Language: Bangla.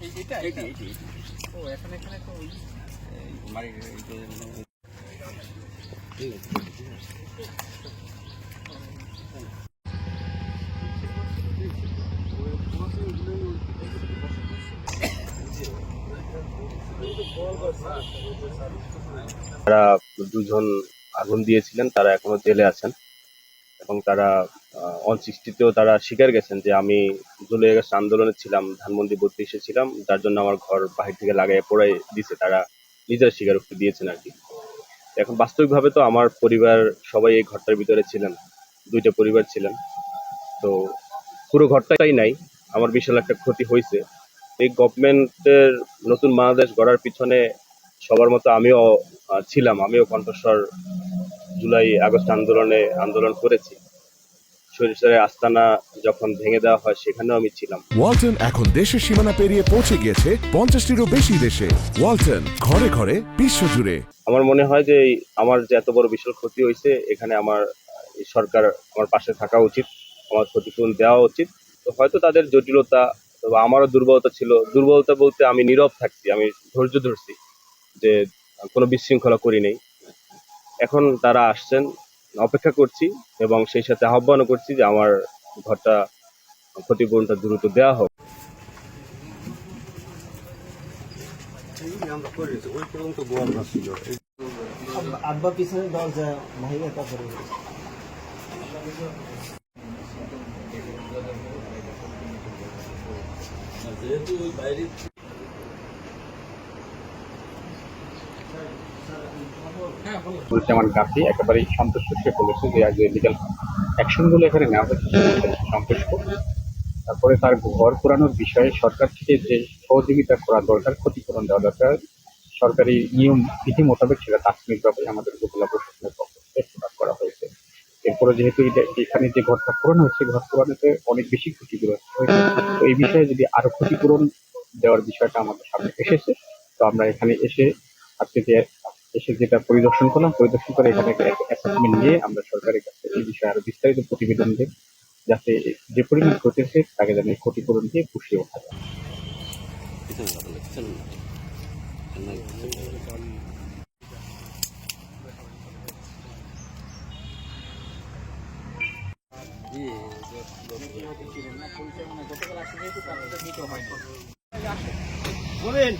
এই এটা এটা এইটি এইটি। ও এখানে এখানে তো ওই এই বাড়ির এই যে মানে- ঠিক আছে, ঠিক তারা দুজন আগুন দিয়েছিলেন তারা এখনও জেলে আছেন এবং তারা অন সিক্সটিতেও তারা স্বীকার গেছেন যে আমি জুলাই আগস্ট আন্দোলনে ছিলাম, ধানমন্ডি বত্রিশে ছিলাম, যার জন্য আমার ঘর বাহির থেকে লাগাই পড়াই দিছে, তারা নিজের স্বীকারোক্তি দিয়েছেন আর কি। এখন বাস্তবিকভাবে তো আমার পরিবার, সবাই এই ঘরটার ভিতরে ছিলেন, দুইটা পরিবার ছিলেন। তো পুরো ঘরটাই নাই, আমার বিশাল একটা ক্ষতি হয়েছে এই গভর্নমেন্টের নতুন বাংলাদেশ গড়ার পিছনে সবার মতো আমিও ছিলাম, আমিও কণ্ঠস্বর জুলাই আগস্ট আন্দোলনে আন্দোলন করেছি। সরিষারের আস্তানা যখন ভেঙে দেওয়া হয় সেখানেও আমি ছিলাম। ওয়ালটন এখন দেশের সীমানা পেরিয়ে পৌঁছে গিয়েছে পঞ্চাশটিরও বেশি দেশে। ওয়ালটন ঘরে ঘরে বিশ্বজুড়ে আমার মনে হয় যে আমার যে এত বড় বিশাল ক্ষতি হয়েছে এখানে আমার সরকার আমার পাশে থাকা উচিত আমার ক্ষতিপূরণ দেওয়া উচিত। তো হয়তো তাদের জটিলতা আমারও দুর্বলতা ছিল। দুর্বলতা বলতে আমি নীরব থাকছি আমি ধৈর্য ধরছি যে কোনো বিশৃঙ্খলা করি নেই। এখন তারা আসছেন অপেক্ষা করছি এবং সেই সাথে আহ্বানও করছি যে আমার ঘরটা ক্ষতিপূরণটা দ্রুত দেওয়া হোক। আব্বা পিছনে দরজা ভাইয়া তারপরে বলছে আমার গাফি একেবারেই সন্তুষ্ট সে বলেছে যে আগে লিগাল অ্যাকশনগুলো এখানে নেওয়া হচ্ছে সন্তুষ্ট। তারপরে তার ঘর পুরানোর বিষয়ে সরকার থেকে যে সহযোগিতা করা দরকার, ক্ষতিপূরণ দেওয়া দরকার, সরকারি নিয়ম, বিধি মোতাবেক সেটা তাৎক্ষণিকভাবে আমাদের উপজেলা প্রশাসনের পক্ষ থেকে করা হয়েছে। এরপরে যেহেতু এখানে যে ঘরটা পূরণ হয়েছে ঘর পূরণেতে অনেক বেশি ক্ষতিগ্রস্ত হয়েছে। তো এই বিষয়ে যদি আরও ক্ষতিপূরণ দেওয়ার বিষয়টা আমাদের সামনে এসেছে, তো আমরা এখানে এসে আজকে যে এসে যেটা পরিদর্শন করলাম, পরিদর্শন করে এখানে অ্যাসেসমেন্ট নিয়ে আমরা সরকারের কাছে এই বিষয়ে আরও বিস্তারিত প্রতিবেদন দিই, যাতে যে পরিমাণ ঘটেছে তাকে যেন ক্ষতিপূরণ দিয়ে পুষিয়ে ওঠা যায়। বলেন